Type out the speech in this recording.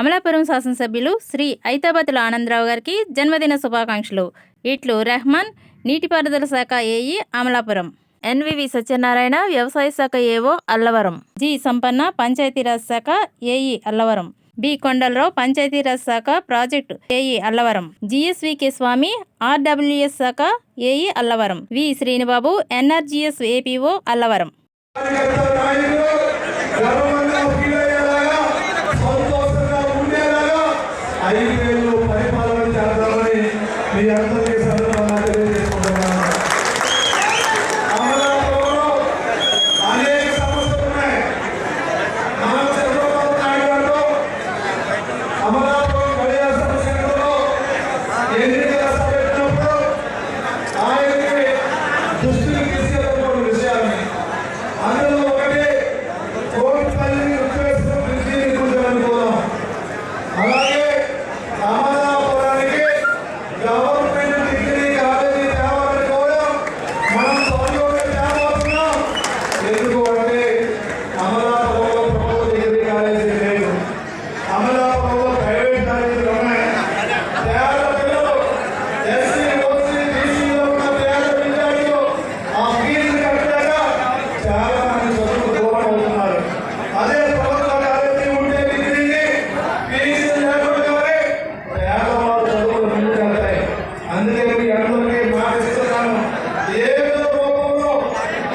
అమలాపురం శాసనసభ్యులు శ్రీ ఐతాబతుల ఆనందరావు గారికి జన్మదిన శుభాకాంక్షలు. ఇట్లు రెహమాన్ నీటిపారుదల శాఖ ఏఈ అమలాపురం. ఎన్వివి సత్యనారాయణ వ్యవసాయ శాఖ ఏవో అల్లవరం. జి సంపన్న పంచాయతీరాజ్ శాఖ ఏఈ అల్లవరం. బి కొండలరావు పంచాయతీరాజ్ శాఖ project AE Allavaram. GSVK Swamy RWS శాఖ AE Allavaram. V Srinibabu NRGS APO Allavaram. ఐదేళ్ళు పరిపాలన చేద్దామని మీ అందరినీ